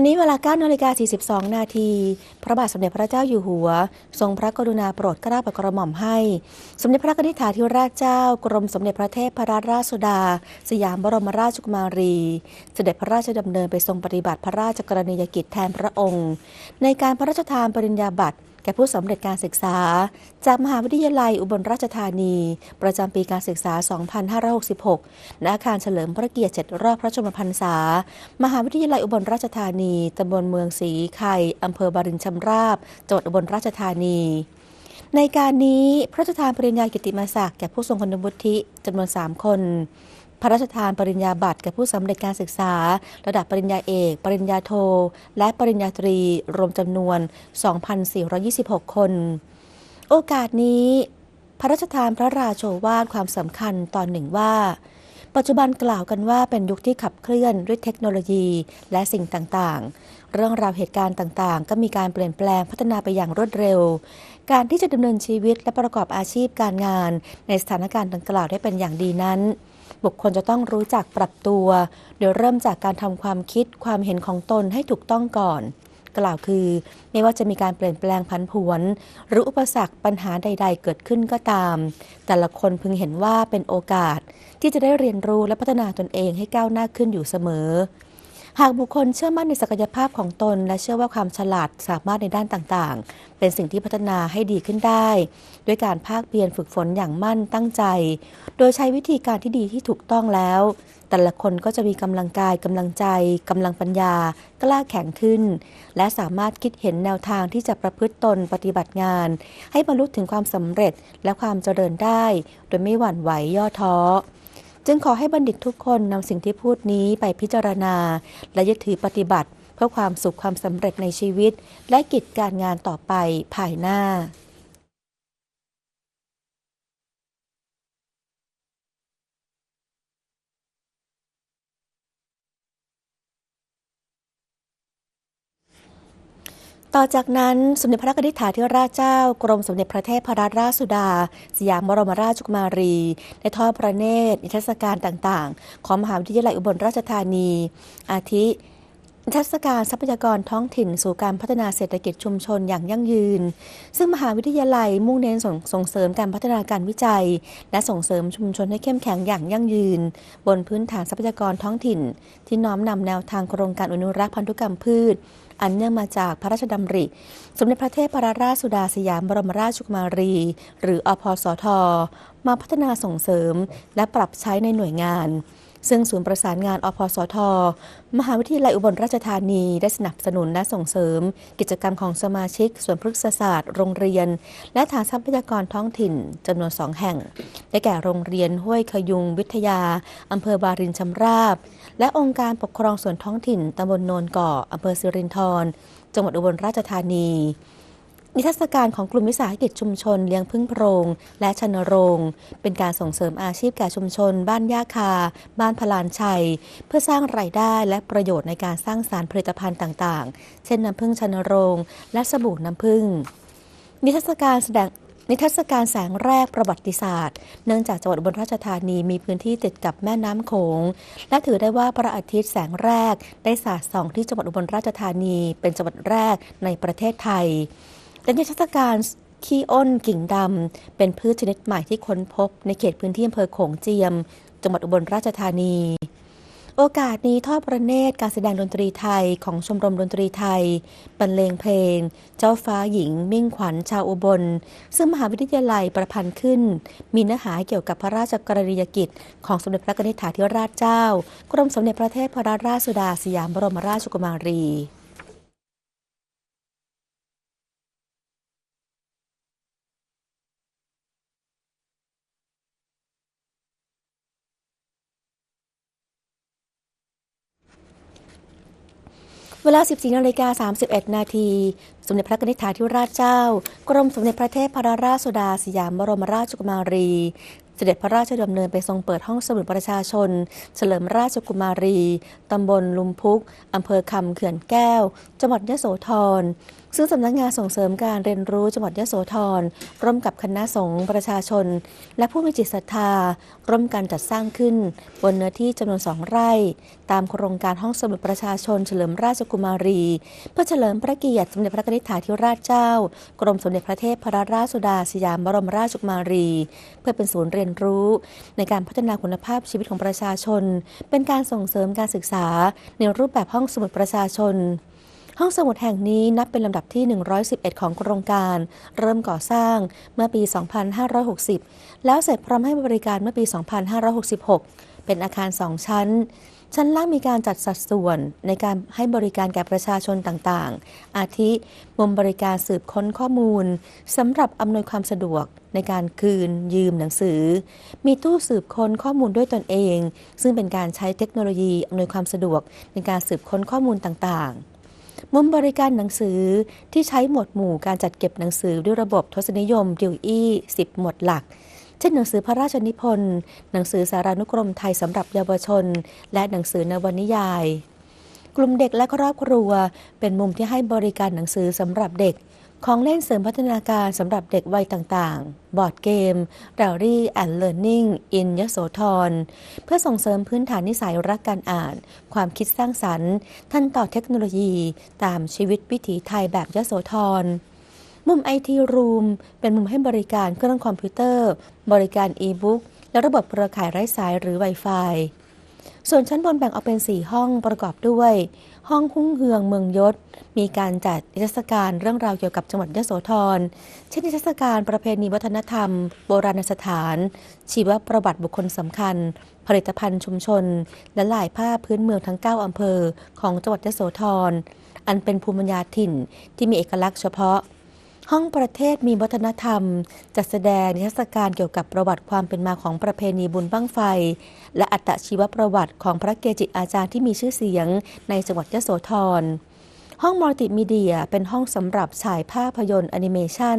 วันนี้เวลา9นาฬิกา42 นาที พระบาทสมเด็จพระเจ้าอยู่หัว ทรงพระกรุณาโปรดเกล้าโปรดกระหม่อมให้ สมเด็จพระนิธิถาธิราชเจ้า กรมสมเด็จพระเทพรัตนราชสุดา สยามบรมราชกุมารี เสด็จพระราชดำเนินไปทรงปฏิบัติพระราชกรณียกิจแทนพระองค์ ในการพระราชทานปริญญาบัตร แก่ผู้สำเร็จการศึกษา จากมหาวิทยาลัยอุบลราชธานี ประจำปีการศึกษา 2566 ณ อาคารเฉลิมพระเกียรติ7รอบพระชนมพรรษา มหาวิทยาลัยอุบลราชธานี ตำบลเมืองศรีไข่อำเภอบารินชำราบ จังหวัดอุบลราชธานีในการนี้พระราชทานปริญญากิตติมศักดิ์แก่ผู้ทรงคุณวุฒิจำนวน 3 คน พระราชทานปริญญาบัตรแก่ผู้สำเร็จการศึกษา ระดับปริญญาเอก ปริญญาโท และปริญญาตรี รวมจำนวน 2,426 คน โอกาสนี้ พระราชทานพระราโชวาทความสำคัญตอนหนึ่งว่า ปัจจุบันกล่าวกันว่าเป็นยุคที่ขับเคลื่อนด้วยเทคโนโลยีและสิ่งต่างๆ เรื่องราวเหตุการณ์ต่างๆ ก็มีการเปลี่ยนแปลงพัฒนาไปอย่างรวดเร็วการที่จะดำเนินชีวิตและประกอบอาชีพการงาน ในสถานการณ์ดังกล่าวได้เป็นอย่างดีนั้น บุคคลจะต้องรู้จักปรับตัว โดยเริ่มจากการทำความคิดความเห็นของตนให้ถูกต้องก่อน กล่าวคือ ไม่ว่าจะมีการเปลี่ยนแปลงพันผวน หรืออุปสรรคปัญหาใด ๆ เกิดขึ้นก็ตาม แต่ละคนพึงเห็นว่าเป็นโอกาส ที่จะได้เรียนรู้และพัฒนาตนเองให้ก้าวหน้าขึ้นอยู่เสมอ หากบุคคลเชื่อมั่นในศักยภาพของตน และเชื่อว่าความฉลาดสามารถในด้านต่างๆ เป็นสิ่งที่พัฒนาให้ดีขึ้นได้ ด้วยการภาคเพียรฝึกฝนอย่างมั่นตั้งใจ โดยใช้วิธีการที่ดีที่ถูกต้องแล้ว แต่ละคนก็จะมีกำลังกายกำลังใจกำลังปัญญา กล้าแข็งขึ้น และสามารถคิดเห็นแนวทางที่จะประพฤติตนปฏิบัติงาน ให้บรรลุถึงความสำเร็จและความเจริญได้ โดยไม่หวั่นไหวย่อท้อ จึงขอให้บัณฑิตทุกคนนำสิ่งที่พูดนี้ไปพิจารณา และยึดถือปฏิบัติ เพื่อความสุขความสำเร็จในชีวิต และกิจการงานต่อไปภายหน้า ต่อจากนั้นสมเด็จพระนิธิถาธิราชเจ้า กรมสมเด็จพระเทพรัตนราชสุดา สยามบรมราชกุมารีได้ทอดพระเนตรนิทรรศการต่างๆ ของมหาวิทยาลัยอุบลราชธานี อาทิ นิทรรศการทรัพยากรท้องถิ่นสู่การพัฒนาเศรษฐกิจชุมชนอย่างยั่งยืน ซึ่งมหาวิทยาลัยมุ่งเน้นส่งสงเสริมการพัฒนาการวิจัย และส่งเสริมชุมชนให้เข้มแข็งอย่างยั่งยืน บนพื้นฐานทรัพยากรท้องถิ่น ที่น้อมนำแนวทางโครงการอนุรักษ์พันธุกรรมพืช อันเนื่องมาจากพระราชดำริ สมเด็จพระเทพรัตนราชสุดาสยามบรมราชกุมารี หรืออพสท มาพัฒนาส่งเสริม และปรับใช้ในหน่วยงาน ซึ่งศูนย์ประสานงานอพสท มหาวิทยาลัยอุบลราชธานีได้สนับสนุนและส่งเสริม กิจกรรมของสมาชิกส่วนพฤกษศาสตร์ โรงเรียน และฐานทรัพยากรท้องถิ่นจำนวนสองแห่ง ได้แก่โรงเรียนห้วยขยุงวิทยาอำเภอบารินชำราบ และองค์การปกครองส่วนท้องถิ่นตำบลโนนเก่ออำเภอสิรินธรจังหวัดอุบลราชธานี นิทรรศการของกลุ่มวิสาหกิจชุมชนเลี้ยงพึ่งโพรง และชนโรง เป็นการส่งเสริมอาชีพแก่ชุมชน บ้านย่าคา บ้านพลานชัย เพื่อสร้างรายได้และประโยชน์ในการสร้างสารผลิตภัณฑ์ต่างๆ เช่นน้ำผึ้งชนโรง และสบู่น้ำผึ้งนิทรรศการแสดงนิทรรศการแสงแรกประวัติศาสตร์ เนื่องจากจังหวัดอุบลราชธานีมีพื้นที่ติดกับแม่น้ำโขง และถือได้ว่าพระอาทิตย์แสงแรกได้สาดส่องที่จังหวัดอุบลราชธานี เป็นจังหวัดแรกในประเทศไทย และนิทรรศการขี้อ้นกิ่งดำ เป็นพืชชนิดใหม่ที่ค้นพบ ในเขตพื้นที่อำเภอโขงเจียม จังหวัดอุบลราชธานี โอกาสนี้ทอดประเนตรการแสดงดนตรีไทยของชมรมดนตรีไทย บรรเลงเพลง เจ้าฟ้าหญิง มิ่งขวัญชาวอุบล ซึ่งมหาวิทยาลัยประพันธ์ขึ้น มีเนื้อหาเกี่ยวกับพระราชกรณียกิจ ของสมเด็จพระนิธิถาธิราชเจ้า กรมสมเด็จพระเทพรัตนราชสุดาสยามบรมราชกุมารี เวลา 14นาฬิกา31 นาที สมเด็จพระนิธิธาธิราชเจ้า กรมสมเด็จพระเทพรัตนราชสุดาสยามบรมราชกุมารี เสด็จพระราชดำเนินไปทรงเปิดห้องสมุดประชาชน เฉลิมราชกุมารี ตำบลลุมพุก อำเภอคำเขื่อนแก้ว จังหวัดยโสธรซึ่งสำนักงานส่งเสริมการเรียนรู้จังหวัดยโสธรร่วมกับคณะสงฆ์ประชาชน และผู้มีจิตศรัทธา ร่วมกันจัดสร้างขึ้น บนเนื้อที่จำนวนสองไร่ ตามโครงการห้องสมุดประชาชน เฉลิมราชกุมารี เพื่อเฉลิมพระเกียรติสมเด็จพระนิธิถาธิราชเจ้า กรมสมเด็จพระเทพพระราชสุดาสยามบรมราชกุมารี เพื่อเป็นศูนย์เรียนรู้ ในการพัฒนาคุณภาพชีวิตของประชาชน เป็นการส่งเสริมการศึกษา ในรูปแบบห้องสมุดประชาชนห้องสมุดแห่งนี้นับเป็นลำดับที่ 111 ของโครงการ เริ่มก่อสร้างเมื่อปี 2560 แล้วเสร็จพร้อมให้บริการเมื่อปี 2566 เป็นอาคาร 2 ชั้น ชั้นล่างมีการจัดสัดส่วนในการให้บริการแก่ประชาชนต่างๆ อาทิ มุมบริการสืบค้นข้อมูลสำหรับอำนวยความสะดวกในการคืนยืมหนังสือ มีตู้สืบค้นข้อมูลด้วยตนเอง ซึ่งเป็นการใช้เทคโนโลยีอำนวยความสะดวกในการสืบค้นข้อมูลต่างๆมุมบริการหนังสือที่ใช้หมวดหมู่การจัดเก็บหนังสือด้วยระบบทศนิยมดิวอี้10 หมวดหลัก เช่นหนังสือพระราชนิพนธ์ หนังสือสารานุกรมไทยสำหรับเยาวชน และหนังสือนวนิยาย กลุ่มเด็กและครอบครัว เป็นมุมที่ให้บริการหนังสือสำหรับเด็ก ของเล่นเสริมพัฒนาการสำหรับเด็กวัยต่างๆ บอร์ดเกม r a l l y and Learning in ยโสธร เพื่อส่งเสริมพื้นฐานนิสัยรักการอ่าน ความคิดสร้างสรรค์ทันต่อเทคโนโลยี ตามชีวิตวิถีไทยแบบยโสธร มุม IT Room เป็นมุมให้บริการเครื่องคอมพิวเตอร์ บริการอีบุ๊กและระบบเครือข่ายไร้สายหรือ Wi-Fi ส่วนชั้นบนแบ่งออกเป็น 4 ห้องประกอบด้วย ห้องหุ้งเฮืองเมืองยศ มีการจัดนิทรรศการเรื่องราวเกี่ยวกับจังหวัดยโสธร เช่นนิทรรศการประเพณีวัฒนธรรม โบราณสถาน ชีวประวัติบุคคลสำคัญ ผลิตภัณฑ์ชุมชน และลายผ้าพื้นเมืองทั้ง 9อำเภอ ของจังหวัดยโสธร อันเป็นภูมิปัญญาถิ่นที่มีเอกลักษณ์เฉพาะ ห้องประเทศมีวัฒนธรรม จัดแสดงนิทรรศการเกี่ยวกับประวัติความเป็นมาของประเพณีบุญบั้งไฟ และอัตชีวประวัติของพระเกจิอาจารย์ที่มีชื่อเสียงในจังหวัดยโสธร ห้องมัลติมีเดียเป็นห้องสำหรับฉายภาพยนตร์แอนิเมชัน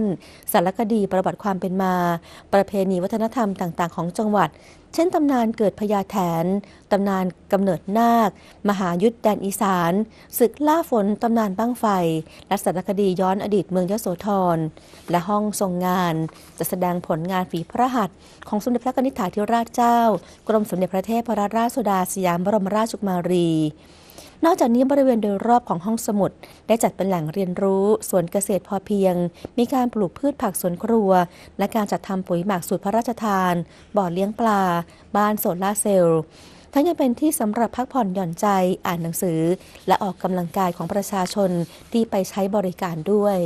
สารคดีประวัติความเป็นมา ประเพณีวัฒนธรรมต่างๆ ของจังหวัด เช่นตำนานเกิดพญาแถน ตำนานกำเนิดนาค มหายุทธแดนอีสาน ศึกล่าฝน ตำนานบ้างไฟ และสารคดีย้อนอดีตเมืองยโสธร และห้องทรงงานจะแสดงผลงานฝีพระหัตถ์ของสมเด็จพระนิธิถาธิราชเจ้า กรมสมเด็จพระเทพรราชสุดาสยามบรมราชกุมารี นอกจากนี้บริเวณโดยรอบของห้องสมุด ได้จัดเป็นแหล่งเรียนรู้สวนเกษตรพอเพียง มีการปลูกพืชผักสวนครัว และการจัดทำปุ๋ยหมักสูตรพระราชทาน บ่อเลี้ยงปลา บ้านโซลาเซลล์ทั้งยังเป็นที่สำหรับพักผ่อนหย่อนใจอ่านหนังสือ และออกกำลังกายของประชาชนที่ไปใช้บริการด้วย